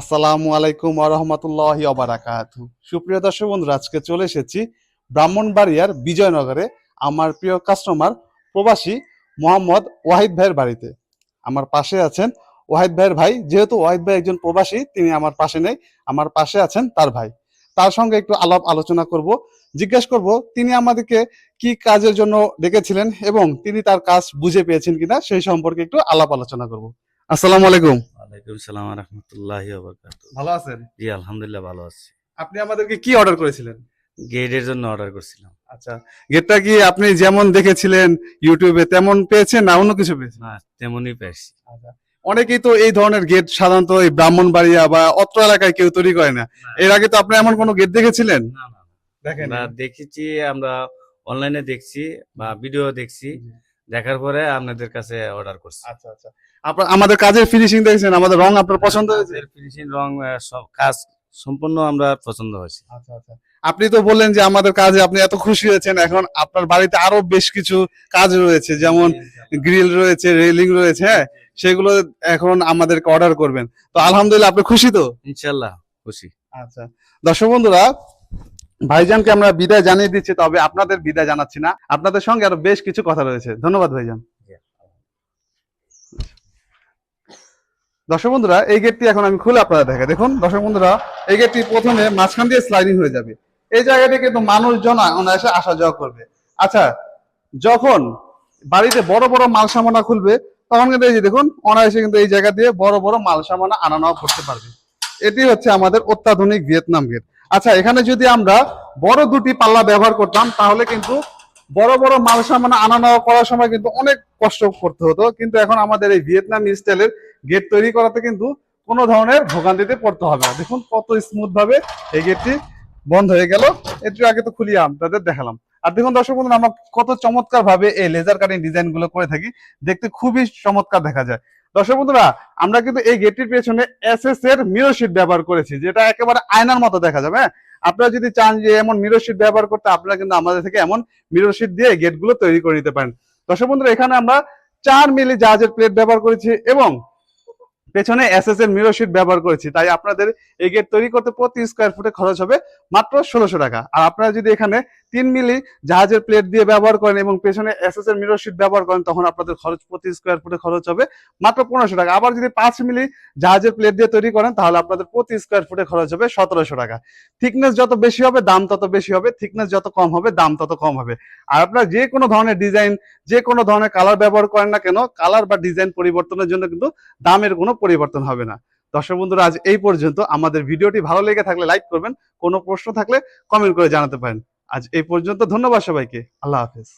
আসসালামু আলাইকুম আরহামতুল্লাহ অবারাকাতু সুপ্রিয় দর্শক বন্ধুরা, আজকে চলে এসেছি ব্রাহ্মণবাড়িয়ার বিজয়নগরে আমার প্রিয় কাস্টমার প্রবাসী মোহাম্মদ ওয়াহিদ ভাইয়ের বাড়িতে। আমার পাশে আছেন ওয়াহিদ ভাইয়ের ভাই, যেহেতু ওয়াহিদ ভাই একজন প্রবাসী, তিনি আমার পাশে নেই, আমার পাশে আছেন তার ভাই। তার সঙ্গে একটু আলাপ আলোচনা করব, জিজ্ঞেস করব, তিনি আমাদেরকে কি কাজের জন্য ডেকেছিলেন এবং তিনি তার কাজ বুঝে পেয়েছেন কিনা, সেই সম্পর্কে একটু আলাপ আলোচনা করব। আসসালামু আলাইকুম। ওয়ালাইকুম সালাম রহমতুল্লাহি ভালো আছেন? জি আলহামদুলিল্লাহ ভালো আছি। আপনি আমাদেরকে কি অর্ডার করেছিলেন? গেটের জন্য অর্ডার করছিলাম। আচ্ছা গেটটা কি আপনি যেমন দেখেছিলেন ইউটিউবে তেমন পেয়েছেন না অন্য কিছু পেয়েছেন? না তেমনই পেয়েছি। অনেকেই তো এই ধরনের গেট সাধারণত এই ব্রাহ্মণবাড়িয়া বা অত্র এলাকায় কেউ তৈরি করে না। এর আগে তো আপনি এমন কোনো গেট দেখেছিলেন? না না দেখেন দেখেছি আমরা অনলাইনে দেখছি বা ভিডিও দেখছি। দেখার পরে আপনাদের কাছে অর্ডার করছি। আচ্ছা আচ্ছা। আপনার আমাদের কাজের ফিনিশিং দেখেছেন আমাদের রং আপনার পছন্দ হয়েছে? ফিনিশিং রং সব কাজ সম্পূর্ণ আমরা পছন্দ হয়েছে। আচ্ছা আচ্ছা। আপনি তো বললেন যে আমাদের কাজে আপনি এত খুশি হয়েছেন এখন আপনার বাড়িতে আরও বেশ কিছু কাজ রয়েছে যেমন গ্রিল রয়েছে রেলিং রয়েছে হ্যাঁ? সেগুলো এখন আমাদেরকে অর্ডার করবেন। তো আলহামদুলিল্লাহ আপনি খুশি তো? ইনশাল্লাহ খুশি। আচ্ছা। দর্শক বন্ধুরা ভাইজানকে আমরা বিদায় জানিয়ে দিচ্ছি তবে আপনাদের বিদায় জানাচ্ছি না। আপনাদের সঙ্গে আরও বেশ কিছু কথা রয়েছে। ধন্যবাদ ভাইজান। দর্শক বন্ধুরা এই গেটটি এখন আমি খুলে আপনারা দেখে দেখুন দর্শক বন্ধুরা এই গেটটি প্রথমে মাঝখান দিয়ে স্লাইডিং হয়ে যাবে। এই জায়গাটি কিন্তু মানুষজন অনায়াসে আসা যাওয়া করবে। আচ্ছা যখন বাড়িতে বড় বড় মাল সামানা খুলবে তখন কিন্তু এই যে দেখুন অনায়াসে কিন্তু এই জায়গা দিয়ে বড় বড় মাল সামানা আনা নেওয়া করতে পারবে। এটি হচ্ছে আমাদের অত্যাধুনিক ভিয়েতনাম গেট। আচ্ছা এখানে যদি আমরা বড় দুটি পাল্লা ব্যবহার করতাম, তাহলে কিন্তু বড় বড় মাল সামান আনা নেওয়া করার সময় কিন্তু অনেক কষ্ট করতে হতো। কিন্তু এখন আমাদের এই ভিয়েতনাম স্টাইলের গেট তৈরি করাতে কিন্তু কোনো ধরনের ভোগান্তিতে পড়তে হবে না। দেখুন কত স্মুথ ভাবে এই গেটটি বন্ধ হয়ে গেল। একটু আগে তো খুলিয়ে আপনাদের দেখালাম। আর দেখুন দর্শক বন্ধুরা, আমরা কত চমৎকার ভাবে এই লেজার কাটিং ডিজাইনগুলো করে থাকি। দেখতে খুবই চমৎকার দেখা যায়। দর্শক বন্ধুরা, আমরা কিন্তু এই গেটটির পেছনে এসএস এর মিরর শিট ব্যবহার করেছি, যেটা একেবারে আয়নার মতো দেখা যাবে হ্যাঁ? আপনারা যদি চান যে এমন মিরর শিট ব্যবহার করতে, আপনারা কিন্তু আমাদের থেকে এমন মিরর শিট দিয়ে গেটগুলো তৈরি করে নিতে পারেন। দর্শক বন্ধুরা, এখানে আমরা চার মিলি জাহাজের প্লেট ব্যবহার করেছি এবং পেছনে এসএস এর মিরর শিট ব্যবহার করেছি। তাই আপনাদের এই গেট তৈরি করতে প্রতি স্কোয়ার ফুটে খরচ হবে মাত্র ষোলোশো টাকা। আর আপনারা যদি এখানে তিন মিলি জাহাজের প্লেট দিয়ে ব্যবহার করেন এবং পেছনে এসএস এর মিরর শিট ব্যবহার করেন, তখন আপনাদের খরচ প্রতি স্কোয়ার ফুটে খরচ হবে মাত্র পনেরোশো টাকা। আবার যদি পাঁচ মিলি জাহাজের প্লেট দিয়ে তৈরি করেন, তাহলে আপনাদের প্রতি স্কোয়ার ফুটে খরচ হবে সতেরোশো টাকা। থিকনেস যত বেশি হবে, দাম তত বেশি হবে থিকনেস যত কম হবে, দাম তত কম হবে। আর আপনারা যে কোনো ধরনের ডিজাইন যে কোনো ধরনের কালার ব্যবহার করেন না কেন কালার বা ডিজাইন পরিবর্তনের জন্য কিন্তু দামের কোনো পরিবর্তন হবে না। দর্শক বন্ধুরা, আজ এই পর্যন্ত। আমাদের ভিডিওটি ভালো লেগে থাকলে লাইক করবেন, কোনো প্রশ্ন থাকলে কমেন্ট করে জানাতে পারেন। আজ এই পর্যন্ত ধন্যবাদ সবাইকে। আল্লাহ হাফেজ।